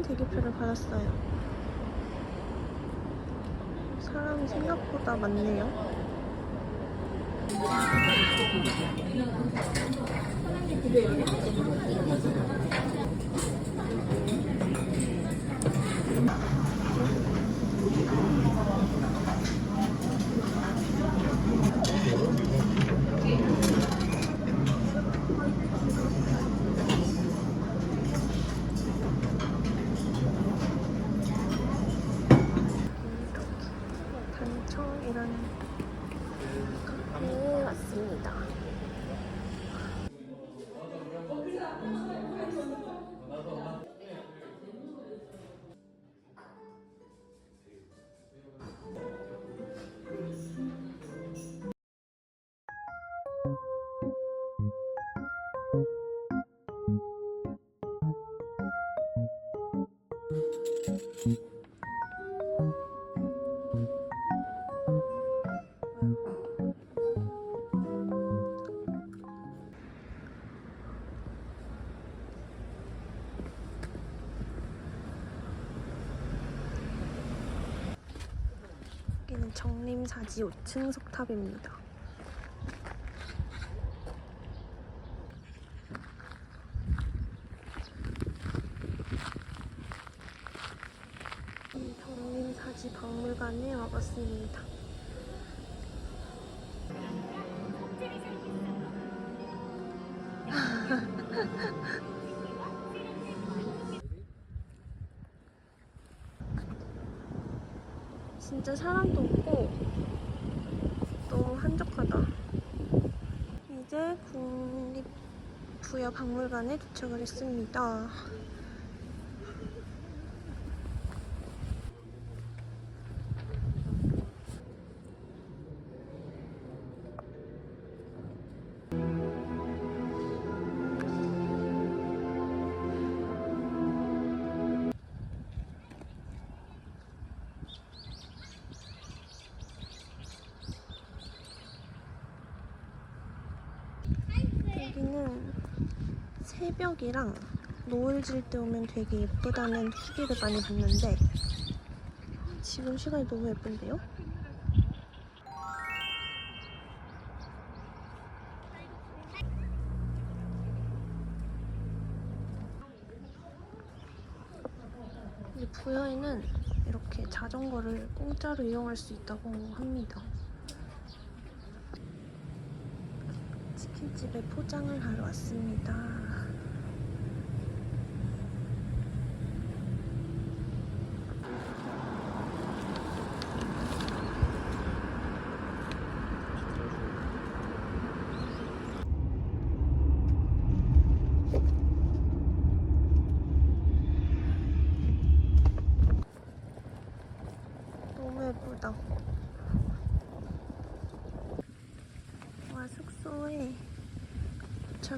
여기서 7번 대기표를 받았어요. 사람이 생각보다 많네요. 정림사지 5층 석탑입니다. 이 정림사지 박물관에 와봤습니다. 진짜 사람도 없고 너무 한적하다. 이제 국립부여박물관에 도착을 했습니다. 여기는 새벽이랑 노을 질 때 오면 되게 예쁘다는 후기를 많이 봤는데 지금 시간이 너무 예쁜데요? 이 부여에는 이렇게 자전거를 공짜로 이용할 수 있다고 합니다. 치킨집에 포장을 하러 왔습니다. 너무 예쁘다. 와, 숙소에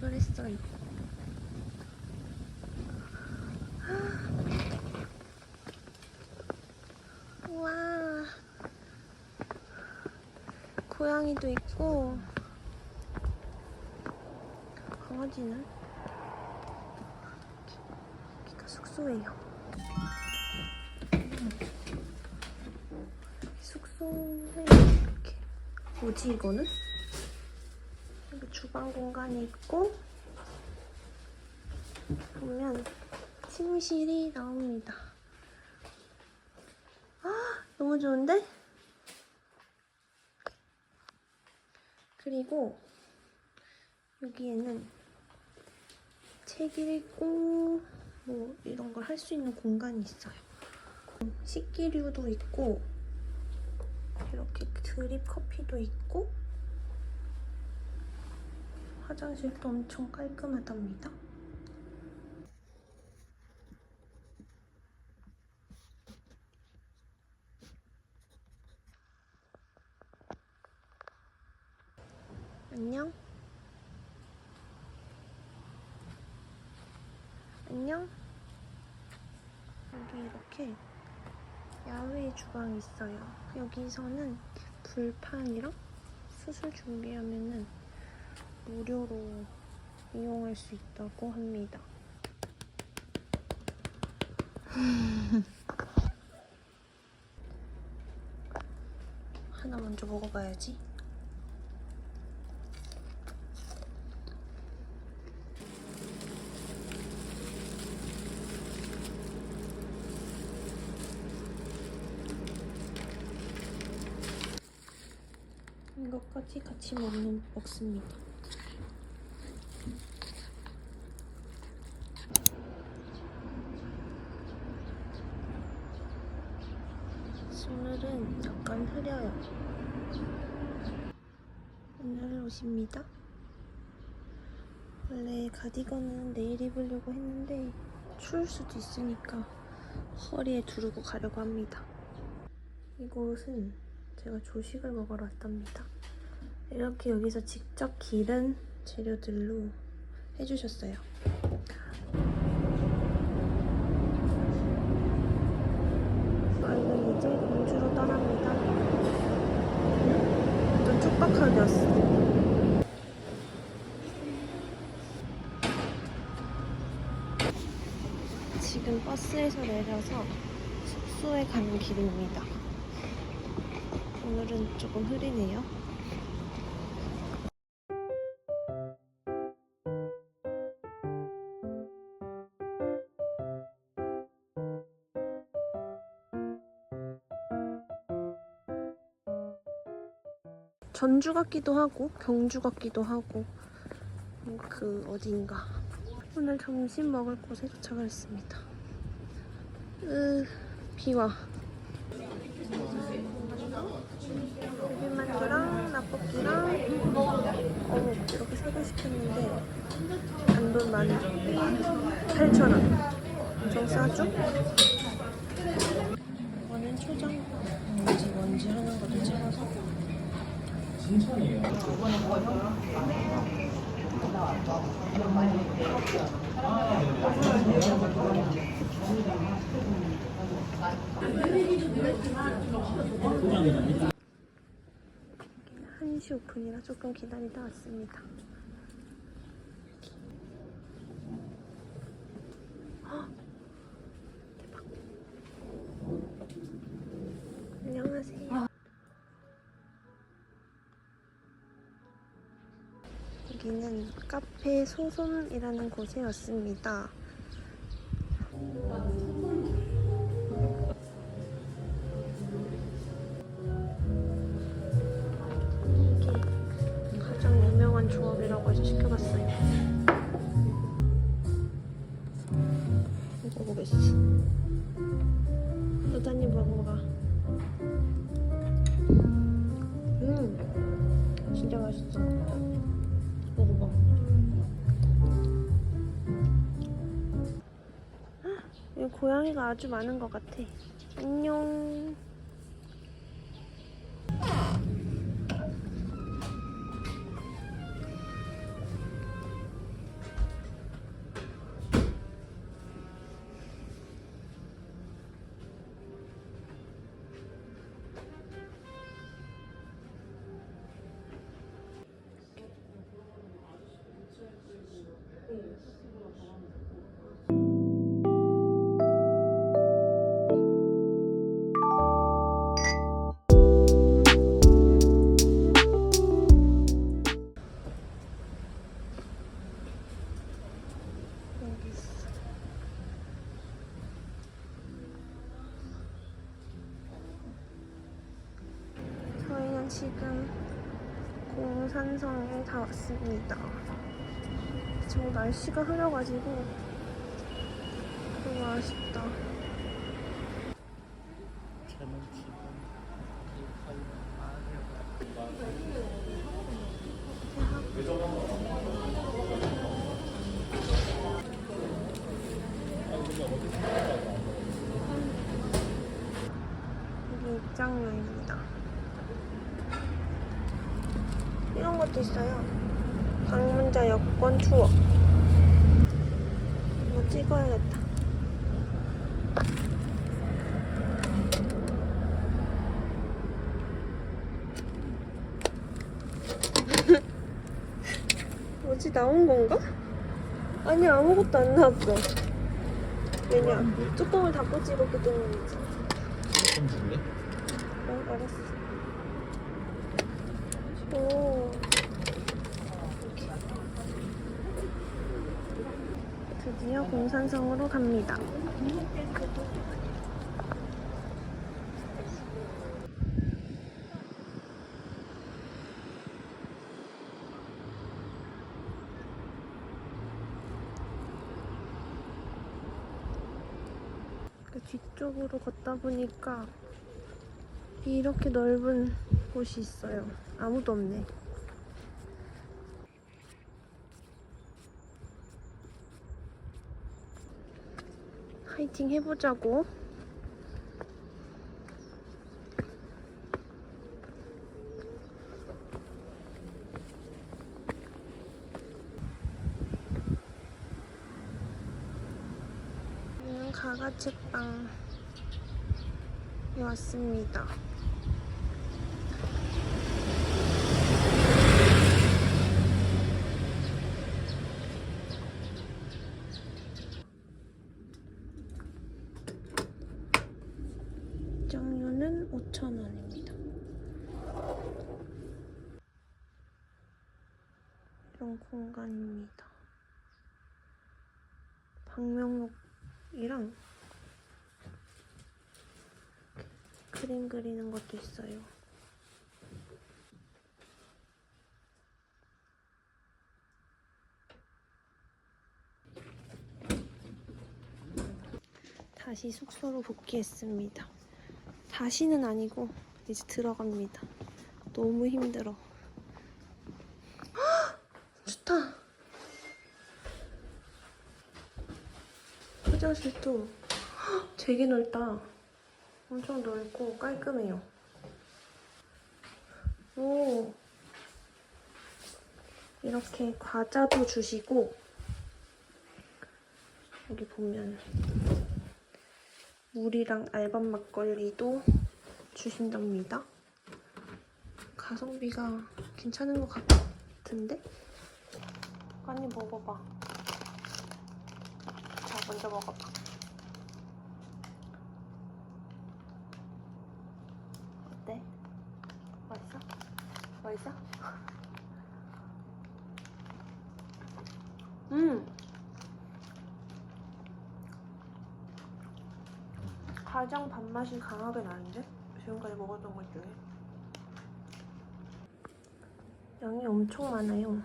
도착을 했어요. 우와. 고양이도 있고, 강아지는? 여기가 숙소예요. 숙소에 이렇게. 뭐지, 이거는? 주방 공간이 있고 보면 침실이 나옵니다. 아 너무 좋은데? 그리고 여기에는 책 읽고 뭐 이런 걸 할 수 있는 공간이 있어요. 식기류도 있고 이렇게 드립 커피도 있고 화장실도 엄청 깔끔하답니다. 안녕. 안녕. 여기 이렇게 야외 주방이 있어요. 여기서는 불판이랑 수술 준비하면은 무료로 이용할 수 있다고 합니다. 하나 먼저 먹어봐야지. 이것까지 같이 먹는 먹습니다. 오늘은 약간 흐려요. 오늘 옷입니다. 원래 가디건은 내일 입으려고 했는데 추울 수도 있으니까 허리에 두르고 가려고 합니다. 이곳은 제가 조식을 먹으러 왔답니다. 이렇게 여기서 직접 기른 재료들로 해주셨어요. 저희는 이제 공주로 떠납니다. 좀 촉박하게 왔어. 지금 버스에서 내려서 숙소에 가는 길입니다. 오늘은 조금 흐리네요. 전주 같기도 하고 경주 같기도 하고 그 어딘가 오늘 점심 먹을 곳에 도착을 했습니다. 으 비와. 비만두랑 라볶이랑 어묵 이렇게 세 개 시켰는데 단돈 많이 8,000원. 좀 싸죠? 이거는 초장. 뭔지? 뭔지 하는 것도 찍어서 한시 오픈이라 조금 기다리다 왔습니다. 안녕하세요. 여기는 카페 소솜이라는 곳에 왔습니다. 먹어보겠어. 여자님 먹어봐. 음, 진짜 맛있어. 먹어봐. 헉, 여기 고양이가 아주 많은 것 같아. 안녕. 지금 공산성에 다 왔습니다. 지금 날씨가 흐려가지고 너무 아쉽다. 여기 입장료입니다. 이런 것도 있어요. 방문자 여권 투어. 이거 찍어야겠다. 뭐지 나온 건가? 아니 아무것도 안 나왔어. 왜냐? 뚜껑을 닫고 찍었기 때문이지. 좀 줄래? 어, 알았어. 오. 이렇게. 드디어 공산성으로 갑니다. 그 뒤쪽으로 걷다 보니까 이렇게 넓은 곳이 있어요. 아무도 없네. 화이팅 해보자고. 여기는 가가책방에 왔습니다. 입장료는 5,000원입니다. 이런 공간입니다. 방명록이랑 그림 그리는 것도 있어요. 다시 숙소로 복귀했습니다. 다시는 아니고 이제 들어갑니다. 너무 힘들어. 헉! 좋다. 화장실도 헉, 되게 넓다. 엄청 넓고 깔끔해요. 오. 이렇게 과자도 주시고 여기 보면 물이랑 알밤 막걸리도 주신답니다. 가성비가 괜찮은 것 같은데? 아니 먹어봐. 자 먼저 먹어봐. 어때? 맛있어? 맛있어? 음. 가장 밥맛이 강하게 나는데? 지금까지 먹었던 것 중에 양이 엄청 많아요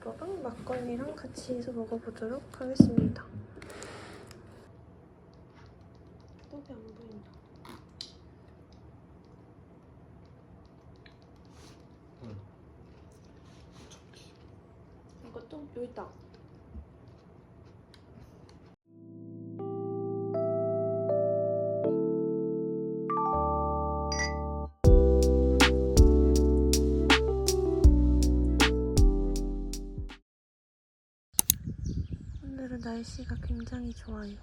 이거랑 막걸리랑 같이 해서 먹어보도록 하겠습니다. 떡이 안 보인다. 응. 이거 또 여기 있다 날씨가 굉장히 좋아요.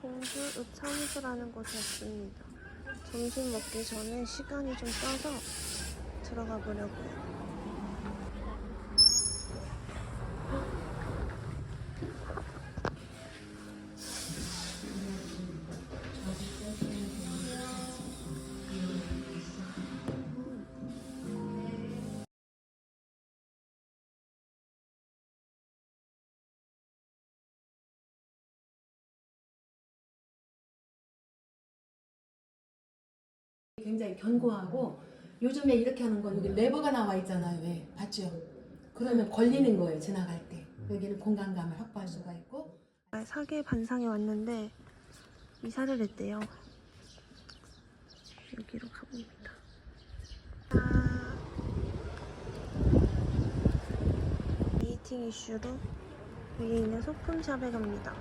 공주 읍사무소라는 곳에 왔습니다. 점심 먹기 전에 시간이 좀 써서 들어가 보려고요. 굉장히 견고하고 요즘에 이렇게 하는 건 여기 레버가 나와 있잖아요. 왜? 봤죠? 그러면 걸리는 거예요. 지나갈 때. 여기는 공간감을 확보할 수가 있고 사계 반상에 왔는데 이사를 했대요. 여기로 가봅니다. 아, 미팅 이슈로 위에 있는 소품샵에 갑니다.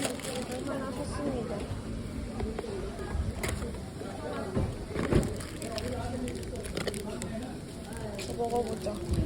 했습니다. 이거 먹어보자.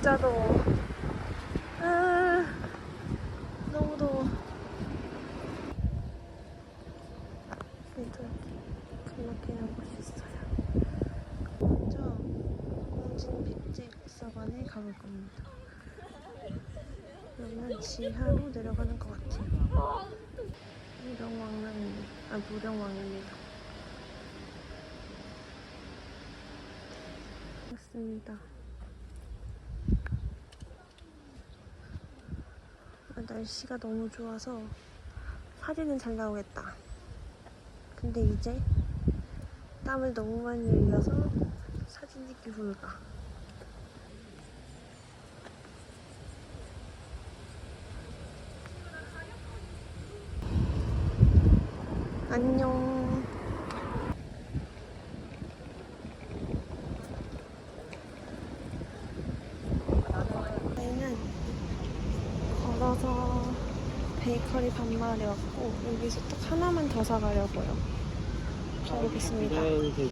진짜 더워. 아, 너무 더워. 그래도 그렇게는 곳이 있어요. 먼저 공진 백제 국사관에 가볼 겁니다. 그러면 지하로 내려가는 것 같아요. 무령왕릉입니다. 아 무령왕입니다. 맞습니다. 날씨가 너무 좋아서 사진은 잘 나오겠다. 근데 이제 땀을 너무 많이 흘려서 사진 찍기 불가. 안녕. 저희는 걸어서 베이커리 반말에 왔고 여기서 딱 하나만 더 사가려고요. 가보겠습니다. 되게